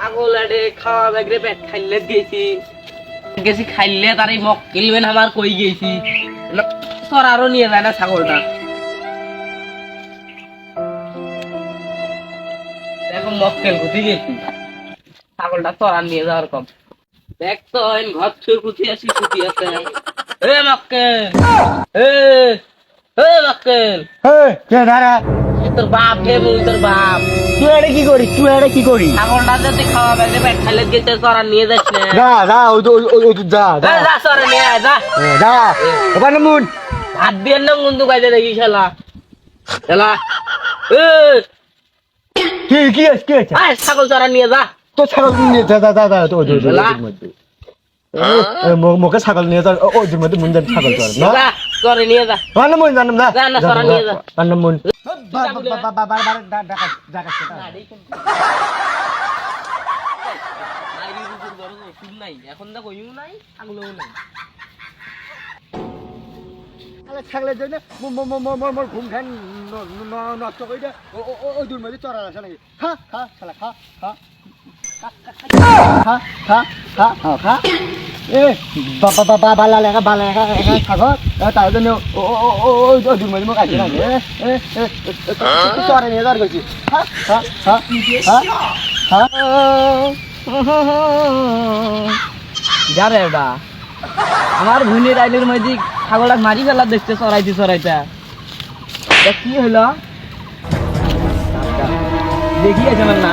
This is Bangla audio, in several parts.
ছাগল আরে খাওয়া ব্যাগরে পেট খাইলে গেছি। গেছি খাইলে তার এই মক্কেলবেন আমার কই গেছি। সরারও নিয়ে যায় না ছাগলটা। দেখো মক্কেল কোথায় গেছি। ছাগলটা সরার নিয়ে যাওয়ার কম। দেখ তো ঘর ছুঁয়ে কুচি আসি কুচি আছে এ মক্কেল এ এ মক্কেল। এই, কে দাঁড়া? এ তোর বাপ বল তোর বাপ। তুই এটা কি করিস? তুই এটা কি করিস? ছাগলটা যাতে খাওয়া ব্যাগরে পেট খাইলে গেছে সরার নিয়ে যাস না। যা যা ওই তো- ওই- তো যা যা। যা, সরে নিয়ে আয়, যা। যা এবার মুন হাত দিয়ে না বন্ধু কাজে দেখি শালা? শালা কি কি আছে কি আছে? আয় ছাগল চড়া নিয়ে যা। তো ছাগল নিয়ে যা যা যা যা তো ওই তো- তো- মোকে ছাগল নিয়ে যা ওই মধ্যে মুন যান ছাগল চড় না? চরে নিয়ে যা। রান্না মুন জানাম না যা না, নিয়ে যা। রান্না মুন ছাগলের জন্য মোর ঘুম খান নষ্ট করে ওই দূর মধ্যে চড়া আছে নাকি? খা খা শালা খা খা খা খা খা খা খা। এ বাবা বাবা বালা লেখা বালা লেখা লেখা ছাগল তার জন্য ও ও ও ওই দূর এ এ চড়া নিয়ে যার গেছি খা খা খা খা খা যা রে ওটা আমার ভুনির আইলের মধ্যে ছাগলটা মারি ফেলা দেখছে চড়াইতে চড়াইতে কি হলো? দেখি আছে আমার না?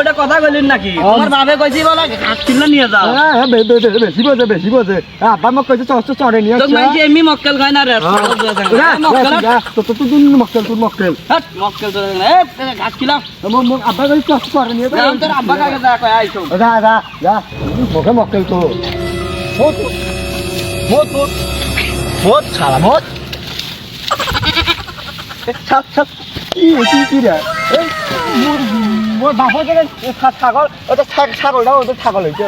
ওটা কথা বলিন নাকি? তোমার বাবে কইছি বলে কাজ ছিল নিয়ে যাও। হ্যাঁ বেশি বোঝে বেশি বোঝে। আব্বা মোক কইছে চস্ত চড়ে নিয়ে তোক মাইছি এমনি মক্কেল কয় না রে মক্কেল? তো তো তুই মক্কেল তুই মক্কেল। মক্কেল তো এ ছিলাম মোক আব্বা কইছে চস্ত চড়ে নিয়ে রাম তোর আব্বা কাকে যা কয় আইছো যা যা যা। মোকে মক্কেল তো। মোট মোট মোট মোট ছাড়া ছাপ ছাপ কি কি কি রে? মোর বাপর কেন ছাগল। ওটা ছাগলটা ওটা ছাগল হয়েছে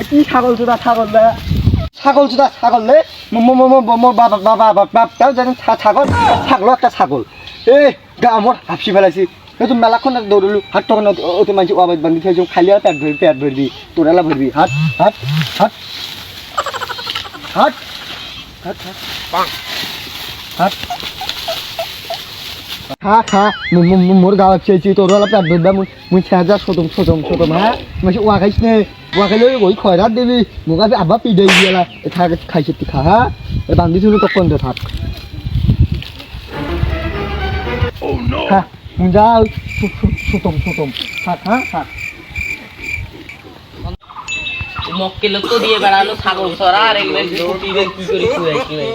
এ কি ছাগল চুদা ছাগল রে ছাগল চুদা ছাগল রে মোর বাবা বাবা বাপটাও জানেন ছাগল। ছাগল একটা ছাগল। এ গা আমার হাফসি ফেলাইছি। এই তো মেলাখন দৌড়লু হাত তখন ওতে মাঝে আবাজ বান্ধি থাকছে খালি আর পেট ভরবি পেট ভরবি তোরালা ভরবি হাত হাত হাত। হাত হাত হাত। হাত। খা খা মোর গাঁৱত চেয়েছি তোর অলপ পেট ভরবা মুই খেজা সতম সতম সতম হ্যাঁ? মাসে ওয়া খাইছ নে ওয়া খাইলে ওই খয়রাত দিবি মোক আবি আব্বা পিডাই দিয়েলা থাক খাইছে তুই খা হ্যাঁ? এ বান্ধি থুলো তখন দে থাক। খা মুই যাও সতম সতম থাক হ্যাঁ থাক। মক্কেল তো দিয়ে বেড়ালো ছাগল সরা আর এগুলো কি করে এমনি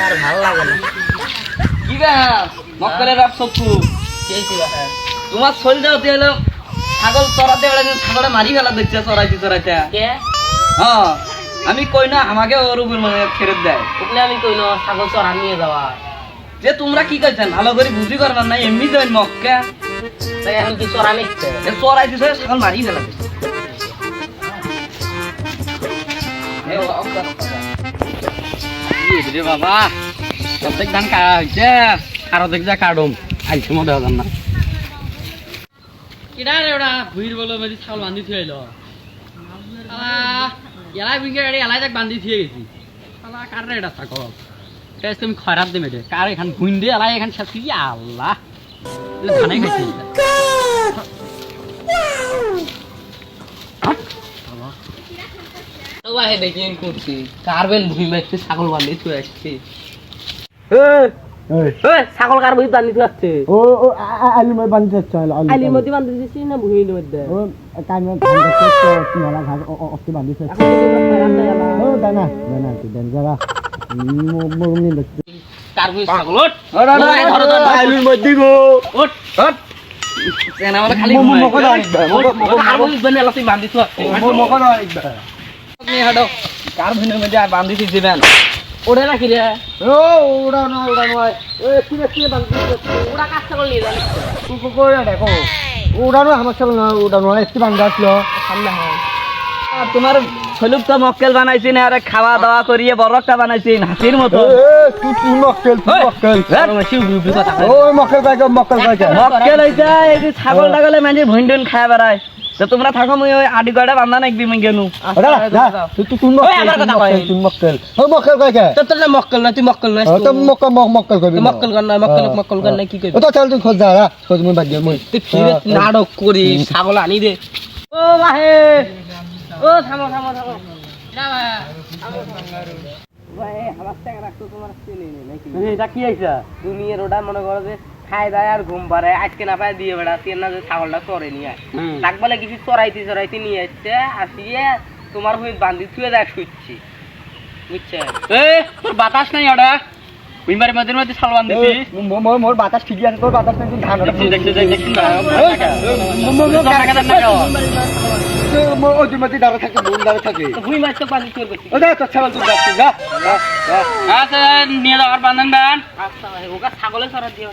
আর ভালো লাগে না কি বে? রাত সত্যু তোমার শরীর হলো ছাগল চড়াতে বেড়াতে ছাগলে মারি ফেলা দেখছে চড়াইতে চড়াইতে হ্যাঁ আমি কই না আমাকে ওর উপর মানে ফেরত দেয় ওগুলো আমি কই না ছাগল চড়া নিয়ে যাওয়া যে তোমরা কি করছেন ভালো করে বুঝি করবেন না এমনি দেন মক্কা। তাই এখন কি চড়া নিচ্ছে চড়াই দিছে ছাগল মারি ফেলা দিছে রে বাবা প্রত্যেক ধান কাটা হয়েছে আরও দেখ যা কাটুম আইছে মধ্যে হাজার না কিডা রে ওটা ভুইর বলো মেদি ছাগল বান্ধি থুয়ে এলো এলাই বিঙ্গে গাড়ি এলাই তাক বান্ধি থুয়ে গেছি আলা কার রে এটা ছাগল এটা আমি খয়রাত দেবে রে কার এখান ভুইন দিয়ে এলাই এখান কি আল্লাহ ধানে খাইছে বাহে দেখিন করছি কারবেন ভুই মারছে ছাগল বান্ধি থুয়ে আসছে ছাগল কার ভুই বান্ধি থুয়ে আসছে ও ও আলু মই বান্ধি যাচ্ছে আলির মধ্যে বান্ধি দিছি না ভুইর মধ্যে ও কামে মেলা ঘাস অস্তি বান্ধি যাচ্ছে ও দানা দানা তুই দেন জায়গা মোর দেখছি কার ভুই ছাগল ওঠ আলুর মধ্যে গো ওঠ ওঠ তেনা বলে খালি মো- মো- ঘুমায়। মোকে দাও একবার, মোকে- মোকে- কার ভুই বান্ধি এলাচি বান্ধি মকন হাঁটো কার ভুইনের মধ্যে আর বান্ধি দিছি বেন ওড়ে নাকি রে ও ওটা নয় ওটা নয় এ কিনে কিনে বান্ধি ওরা কাজ ছাগল নিয়ে জানিস করে দেখো ওটা নয় আমার ছাগল নয় ওটা নয় একটু বান্ধা আসলো সামনে হয় তোমার হলুদ তো মক্কেল বানাইছি না আরে খাওয়া দাওয়া করিয়ে বড়টা বানাইছি হাতির মতো। তুই তুই মক্কেল তুই মক্কেল। ওই মক্কেল মক্কেল মক্কেল হইছে এই যে ছাগল টাগলে মানে ভুইন্ডুন খায় বেড়ায়। তো তোমরা থাকো মুই ওই আডি গড়ে বান্ধা নাকবি মুই গেনু। তুই তুই তুই আমার কথা কয়। মক্কেল। তুই মক্কেল ওই মক্কেল কয়েক তোর তোর মক্কেল না তুই মক্কেল না তো মক্কেল মক্কেল মক্কেল না মক্কেল মক্কেল না কি করবি তো চল তুই খোঁজ যা খোঁজ মুই বাদ মুই। তুই ফিরে নাটক করি ছাগল আনি দে। ও বাহে ও থামো থামো থামো এটা কি আইছা দুনিয়ার ওটা মনে করো যে খাই দায় আর ঘুম পারে আজকে না পায় দিয়ে বেড়া তিন না যে ছাগলটা চড়ে নিয়ে তাক বলে কিছু চড়াইতে চড়াইতে নিয়ে আসছে আসিয়ে তোমার হয়ে বান্ধি থুয়ে দেয় শুচ্ছি বুঝছে এ তোর বাতাস নাই ওটা উইমারের মধ্যে মধ্যে সালবান দিতি মোর মোর বাতাস ঠিকই আছে তোর বাতাস নাই তুই ধান ওই তুই মধ্যে দাঁড়া থাকে বোন দাঁড়া থাকে। হুই মাছ তো বান্ধি চোর করছি ও যা তোর ছাগল তুই যাচ্ছিস যা যা, যা। আচ্ছা নিয়ে যাওয়ার বান্ধন বান আচ্ছা ওকে ছাগলে চড়া দিয়ে